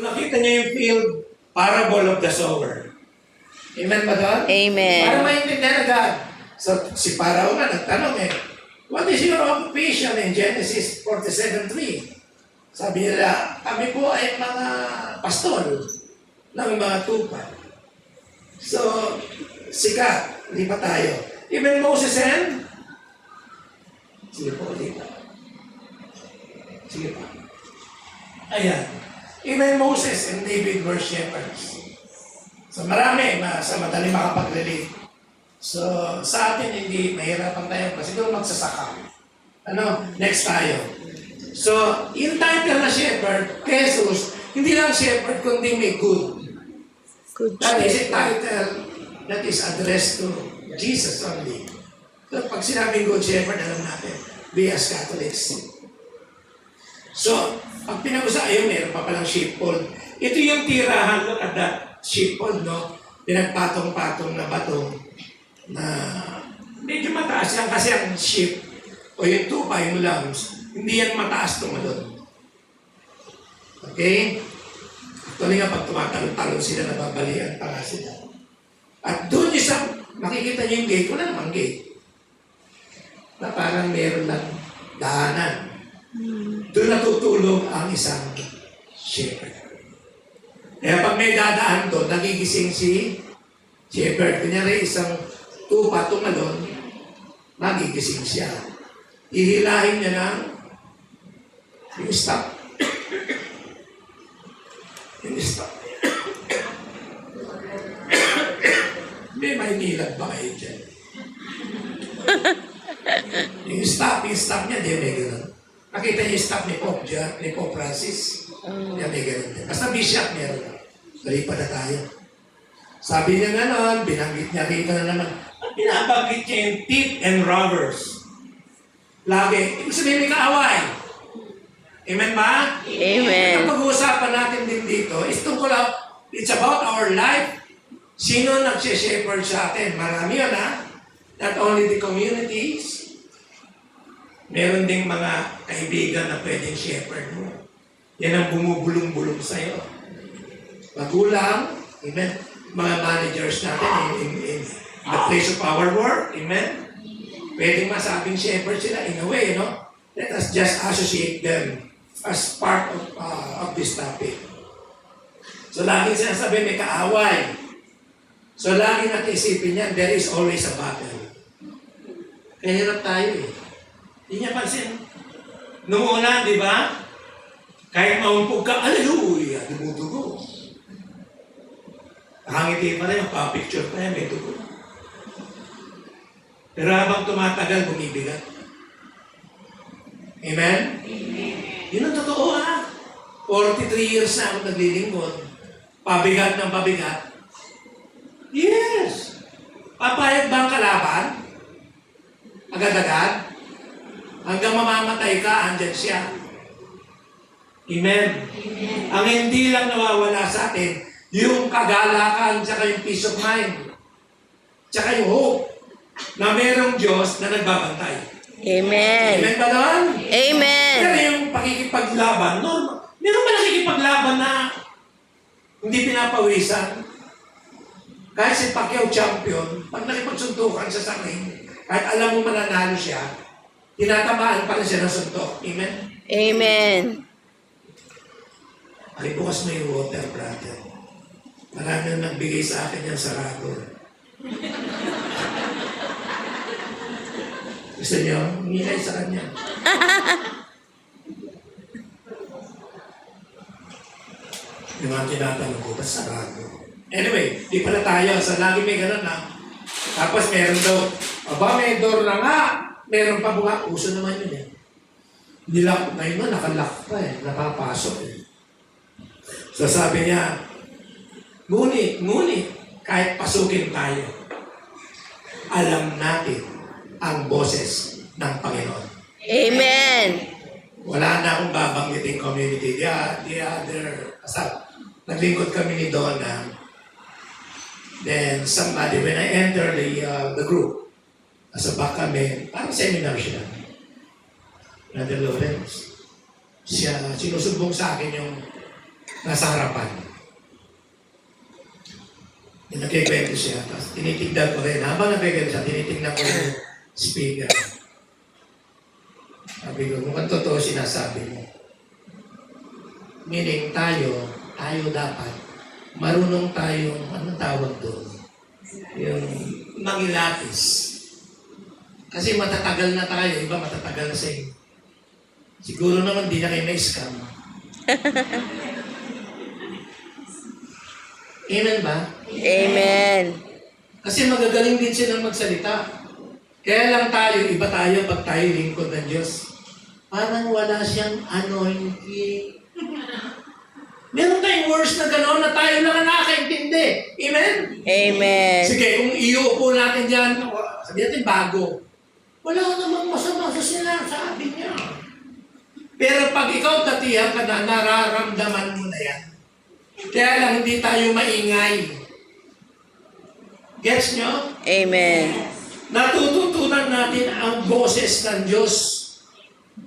Nakita niya yung field, parable of the sower. Amen ba doon? Amen. Para maintindihan agad. So, si Parao nga nagtanong eh, What is your occupation in Genesis 47.3? Sabi nila, kami po ay mga pastor ng mga tupa. So, sikat, lipa tayo. Even Moses and? Sige po, lipa. Sige pa. Ayan. Even Moses and David were shepherds. So marami, ma, sa madali makapag-relate. So sa atin hindi mahirapan tayo kasi siguro magsasaka. Ano, next tayo. So, yung title na shepherd, Jesus, hindi lang shepherd kundi may good. Good That is a title that is addressed to Jesus only. So pag sinabing good shepherd, alam natin, we as Catholics. So, pag pinag-usapan, meron pa palang sheepfold. Ito yung tirahan, look at that sheepfold, no? Pinagpatong-patong na bato na medyo mataas yan kasi ang sheep o yung tupa, yung lambs, hindi yan mataas tumalon. Okay? Actually nga, pag tumatalon-talon sila, nababalian pa nga sila. At doon isang, makikita niyo yung gate, wala namang gate. Na parang meron lang daanan. Doon natutulog ang isang shepherd. Kaya pag may dadaan doon, nagigising si shepherd. Kunyari, isang tupa tumalon, nagigising siya. Hihilahin niya ng yung stop. yung stop. may Maynilad ba kayo dyan? yung stop, yung stop niya, di may ganun. Nakita niyo yung stop ni Pope dyan, ni Pope Francis? Yan, may ganun din. Basta bishop meron. Dali pa na tayo. Sabi niya nga noon, binanggit niya rito na naman, at binabanggit niya yung thief and robbers. Lagi. Ibig sabihin may kaaway. Amen ba? Amen. Ang pag-uusapan natin din dito is tungkol, it's about our life. Sino nagsishepherd sa atin? Marami yun ha. Not only the communities, meron ding mga kaibigan na pwedeng shepherd mo. Yan ang bumubulong-bulong sa'yo. Magulang, amen. Mga managers natin in, in, in the place of our work, amen. Pwedeng masabing shepherd sila in a way, no? Let us just associate them as part of, uh, of this topic. So laging sinasabi may kaaway. So lagi natin isipin yan, there is always a battle. Kaya hirap tayo eh. Hindi niya pansin. Noong una, di ba? Kahit maumpog ka, hallelujah, dumudugo. Nakangiti pa rin, pa-picture pa yan, may dugo. Pero habang tumatagal, bumibigat. Amen? Yun ang totoo ha. 43 years na ako naglilingkod. Pabigat ng pabigat. Yes! Papayag ba ang kalaban? Agad-agad? Hanggang mamamatay ka, andyan siya. Amen. Ang hindi lang nawawala sa atin, yung kagalakan, tsaka yung peace of mind, tsaka yung hope na merong Diyos na nagbabantay. Amen. Amen ba doon? Amen. Pero yung pakikipaglaban, normal. Meron ba nakikipaglaban na hindi pinapawisan? Kahit si Pacquiao champion, pag nakipagsuntukan sa sa ring, kahit alam mo mananalo siya, tinatamaan pa rin siya ng suntok. Amen? Amen. Ay, bukas mo yung water, brother. Marami na nagbigay sa akin yung sarado. Gusto niyo? Kayo sa kanya. yung mga tinatanong ko, ba't sarado? Anyway, di pala tayo. Sa lagi may ganun na. Tapos meron daw, aba, may door na nga. Meron pa bunga. Uso naman yun eh. Nilak, ngayon na, nakalock pa eh. Nakapasok eh. So sabi niya, ngunit, ngunit, kahit pasukin tayo, alam natin ang boses ng Panginoon. Amen. Wala na akong babanggiting community. The, the other, basta, naglingkod kami ni Donna. Then somebody, when I enter the, uh, the group, nasa back kami, parang seminar siya. Brother Lawrence. Siya, sinusubong sa akin yung nasa harapan. Nagkikwento siya, tapos tinitignan ko rin. Habang nagkikwento siya, tinitignan ko rin speaker. Sabi ko, mukhang totoo sinasabi mo. Meaning tayo, tayo dapat, marunong tayong, anong tawag doon? Yung mangilatis. Kasi matatagal na tayo, iba matatagal na sa inyo. Siguro naman di na kayo na-scam. Amen ba? Amen. Kasi magagaling din silang magsalita. Kaya lang tayo, iba tayo pag tayo lingkod ng Diyos. Parang wala siyang anointing. Meron tayong words na gano'n na tayo lang ang nakakaintindi. Amen? Amen. Sige, kung iuupo natin dyan, sabi natin bago. Wala namang masama sa sinasabi niya. Pero pag ikaw tatihan ka na, nararamdaman mo na yan. Kaya lang hindi tayo maingay. Gets nyo? Amen. Natututunan natin ang boses ng Diyos.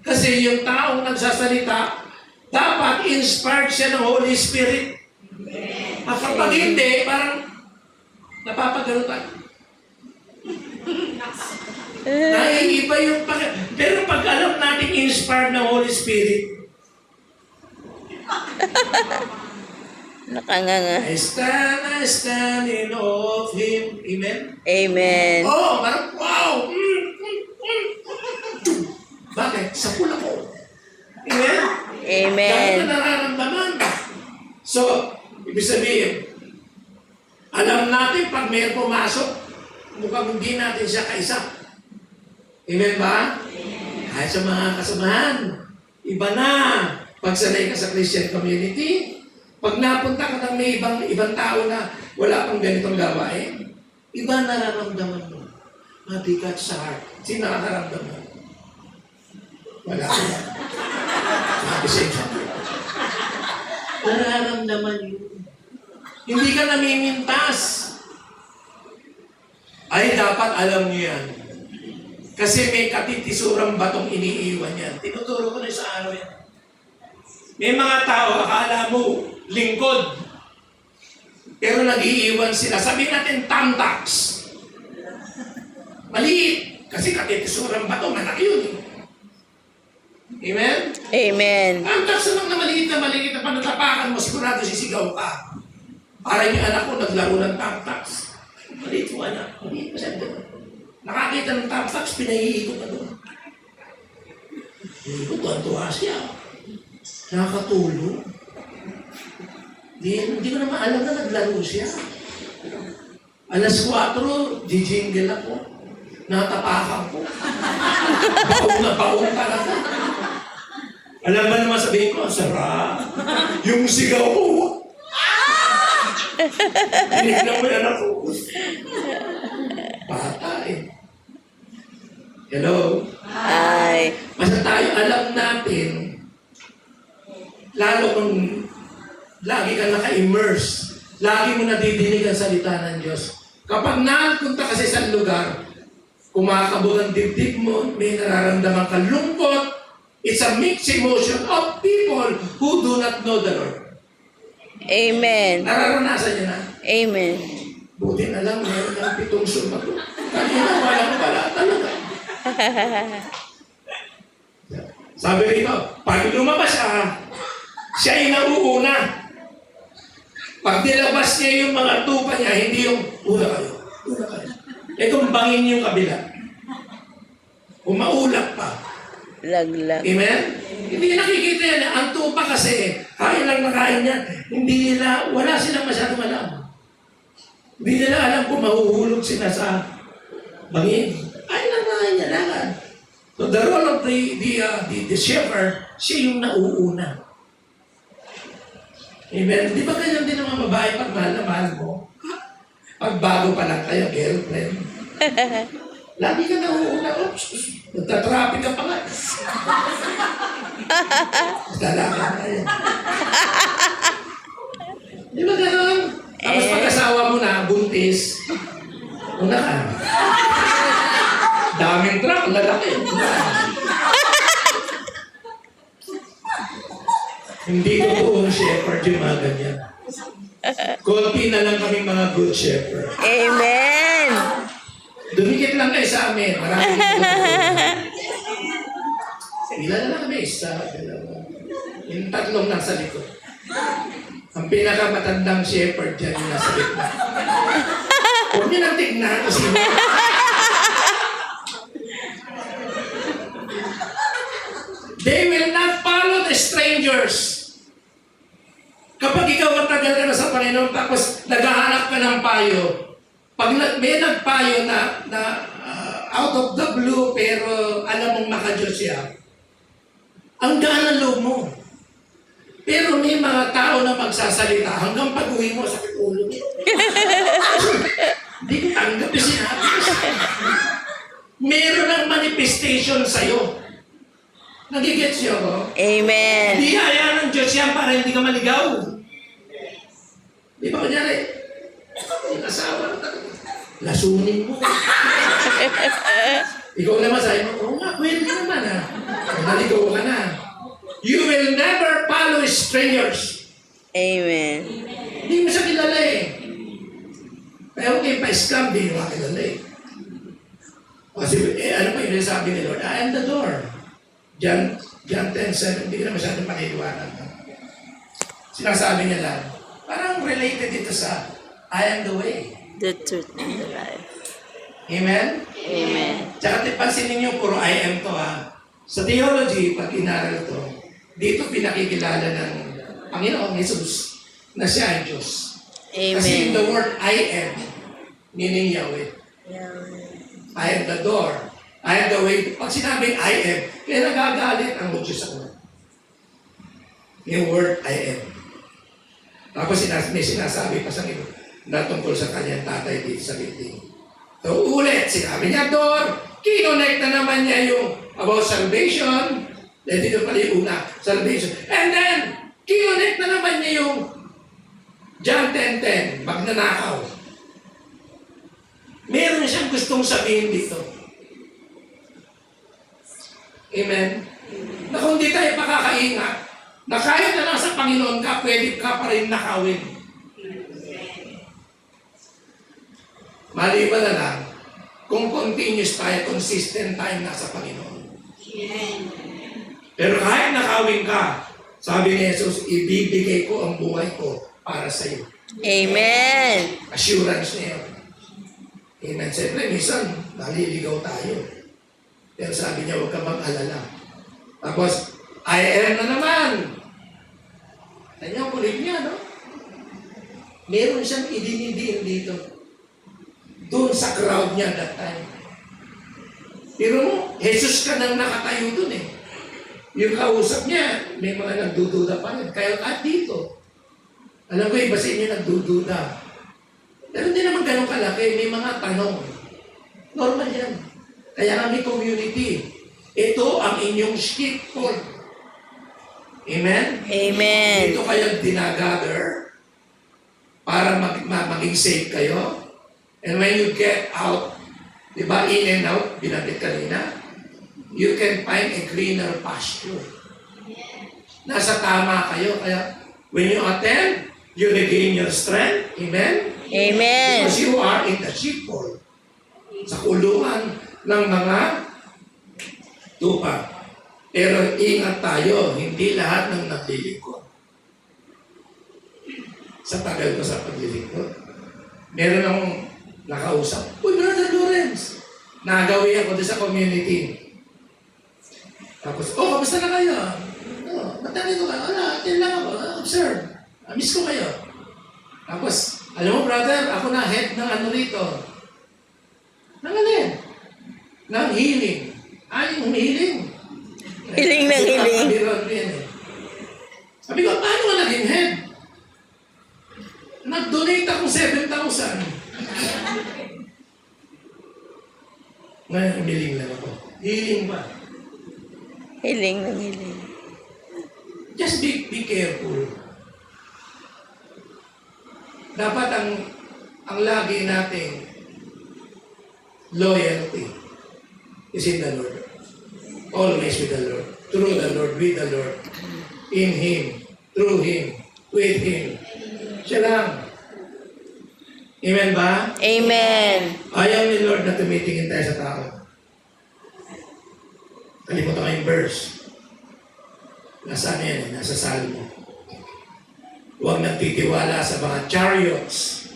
Kasi yung taong nagsasalita, dapat inspired siya ng Holy Spirit. At kapag hindi, parang napapagano tayo. Naiiba yung pag... Pero pag alam natin inspired ng Holy Spirit, Nakanganga. I stand, I stand in awe of Him. Amen? Amen. Oh, parang wow! Mm, mm, mm. Bakit? Sa pula ko. Amen? Amen. Ganun na nararamdaman. So, ibig sabihin, alam natin pag may pumasok, mukhang hindi natin siya kaisa. Amen ba? Kahit sa mga kasamahan, iba na. Pag sanay ka sa Christian community, pag napunta ka ng may ibang, ibang tao na wala pang ganitong gawain, iba nararamdaman mo. Mabigat sa heart. Sino nakakaramdam mo? Wala ko yan. Sabi sa inyo. Nararamdaman yun. Hindi ka namimintas. Ay, dapat alam niyo yan. Kasi may katitisurang batong iniiwan yan. Tinuturo ko na sa araw yan. May mga tao, akala mo, lingkod. Pero nag-iiwan sila. Sabihin natin, tamtax. Maliit. Kasi katitisurang bato, malaki yun. eh. Amen? Amen. Ang tax lang na maliit na maliit na panatapakan mo, sigurado sisigaw ka. Para yung anak ko naglaro ng tamtax. Maliit mo anak. Maliit siya doon. Nakakita ng tamtax, pinahihigot na doon. Hihigot, tuwan-tuwa siya. Nakakatulog. Di, hindi ko naman alam na naglaro siya. Alas 4, jijingle ako. Natapakan ko. baong na baong talaga. Alam ba naman sabihin ko, sarap. Yung sigaw ko. Tinignan mo yan ako. Eh. Hello? Ay. Basta tayo alam natin, lalo kung lagi ka naka-immerse, lagi mo nadidinig ang salita ng Diyos. Kapag napunta kasi sa lugar, kumakabog ang dibdib mo, may nararamdaman ka lungkot, it's a mixed emotion of people who do not know the Lord. Amen. Nararanasan niyo na. Amen. Buti na lang, meron ng pitong sumato. Kanina walang wala talaga. Sabi rito, pag lumabas siya, siya ay nauuna. Pag nilabas niya yung mga tupa niya, hindi yung una kayo, una kayo. Kung bangin yung kabila, umaulap pa. Laglag. Amen? Hindi nakikita yan. Ang tupa kasi, kain lang na kain yan. Hindi nila, wala silang masyadong alam. Hindi nila alam kung mahuhulog sila sa bangin. Ay lang na niya lang. So the role of the, the, uh, the, the shepherd, siya yung nauuna. Amen? Di ba ganyan din ang mga babae pag mahal na mahal mo? Pag bago pa lang kayo, girlfriend. Lagi ka nauuna. Oops, nagtatraffic ka pa nga. Lalaki na yun. Di ba gano'n? Tapos Eh. pag-asawa mo na, buntis, una ka. Daming truck, lalaki. Hindi ko buong shepherd yung mga ganyan. Konti na lang kami mga good shepherd. Amen. Dumikit lang kayo sa amin. Maraming Ilan lang kami? Isa, dalawa. Yung tatlong nasa likod. Ang pinakamatandang shepherd dyan yung nasa gitna. Huwag niyo nang tignan kasi They will not follow the strangers. Kapag ikaw matagal ka na sa Panginoon tapos naghahanap ka ng payo, pag may nagpayo na, na ah, out of the blue pero alam mong nakadiyos siya, ang gaan ng loob mo. Pero may mga tao na magsasalita hanggang pag-uwi mo sa ulo mo. Hindi ko tanggap yung. Meron ng manifestation sa'yo. Nagigets niyo ako? Amen. Hindi haya ng Diyos yan para hindi ka maligaw. Di ba kunyari? Yung asawa, lasunin mo. Ikaw naman sabi mo, oo nga, pwede naman ha. Naligaw ka na. You will never follow strangers. Amen. Hindi mo siya kilala eh. Pero okay, pa-scam, di mo kilala eh. Kasi, eh, ano pa yung sabi ni Lord? I am the door. John, John 10, 7, hindi ka na masyadong makiliwanag. no? Sinasabi niya lang, parang related ito sa I am the way. The truth and the life. Amen? Amen. Tsaka pansinin niyo, puro I am to ha. Sa theology, pag inaral to, dito pinakikilala ng Panginoong Jesus na siya ay Diyos. Kasi in the Amen. word I am, meaning Yahweh. I am the door. I am the way. Pag sinabing I am, kaya nagagalit ang Diyos sa una. Yung word I am. Tapos sinas may sinasabi pa sa iyo na tungkol sa kanyang tatay dito sa building. So ulit, sinabi niya doon, kinonect na naman niya yung about salvation. Then dito pala yung una, salvation. And then, kinonect na naman niya yung John 10.10, magnanakaw. Meron siyang gustong sabihin dito. Amen? Na kung di tayo makakaingat, na kahit na nasa Panginoon ka, pwede ka pa rin nakawin. Maliban na lang, kung continuous tayo, consistent tayo nasa Panginoon. Pero kahit nakawin ka, sabi ni Jesus, ibibigay ko ang buhay ko para sa iyo. Amen. Assurance niya yun. Amen. Siyempre, minsan, naliligaw tayo. Pero sabi niya, huwag ka mag-alala. Tapos, I am na naman. Kanya kulit niya, no? Meron siyang idinidiin dito. Doon sa crowd niya that time. Pero mo, Jesus ka nang nakatayo doon eh. Yung kausap niya, may mga nagdududa pa. Kaya kahit dito, alam ko iba sa inyo nagdududa. Pero hindi naman ganun kalaki, may mga tanong. Normal yan. Kaya kami community. Ito ang inyong sheepfold. Amen? Amen. Ito kayo dinagather para mag, ma- maging safe kayo. And when you get out, di ba, in and out, binanggit kanina, you can find a greener pasture. Nasa tama kayo. Kaya when you attend, you regain your strength. Amen? Amen. Because you are in the sheepfold. Sa kulungan ng mga tupa. Pero ingat tayo, hindi lahat ng naglilingkod. Sa tagal ko sa paglilingkod, meron akong nakausap, Uy, Brother Lawrence, nagawi ako doon sa community. Tapos, oh, kamusta na kayo? Oh, matali ko kayo. Wala, atin lang ako. Observe. Miss ko kayo. Tapos, alam mo brother, ako na head ng ano rito. Ng alin? Ng healing. Ay, humihiling. Hiling ng hiling. Meron din eh. Sabi ko, paano ka naging head? Nag-donate akong 7,000. Ngayon, humiling lang ako. Healing ba? Hiling ng hiling. Just be, be careful. Dapat ang ang lagi nating loyalty is in the Lord. Always with the Lord. Through the Lord, with the Lord. In Him. through Him, with Him. Siya lang. Amen ba? Amen. Ayaw ni Lord na tumitingin tayo sa tao. Kalimutan ko yung verse. Nasaan yan? Nasa Salmo. Huwag nagtitiwala sa mga chariots,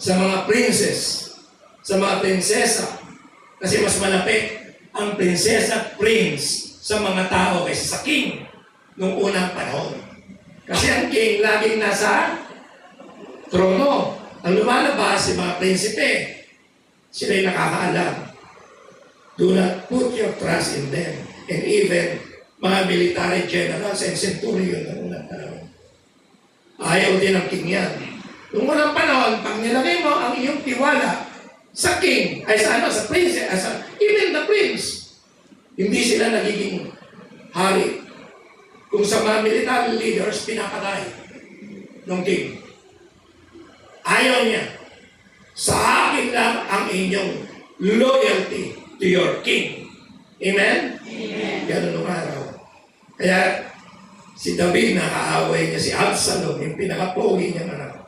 sa mga princess, sa mga prinsesa. Kasi mas malapit ang prinsesa prince sa mga tao kaysa sa king nung unang panahon. Kasi ang king laging nasa trono. Ang lumalabas, yung mga prinsipe, sila'y nakakaalam. Do not put your trust in them. And even mga military generals and centurion ng unang panahon. Ayaw din ng king yan. Noong unang panahon, pag nilagay mo ang iyong tiwala sa king, ay sa ano, sa prince, ay sa, even the prince, hindi sila nagiging hari. Kung sa mga military leaders, pinapatay ng king. Ayaw niya. Sa akin lang ang inyong loyalty to your king. Amen? Amen. Ganun nung araw. Kaya si David nakaaway niya si Absalom, yung pinakapogi niyang anak.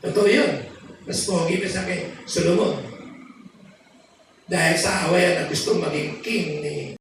Totoo yun. Mas pogi pa sa kay Solomon. Dahil sa awayan na gusto maging king ni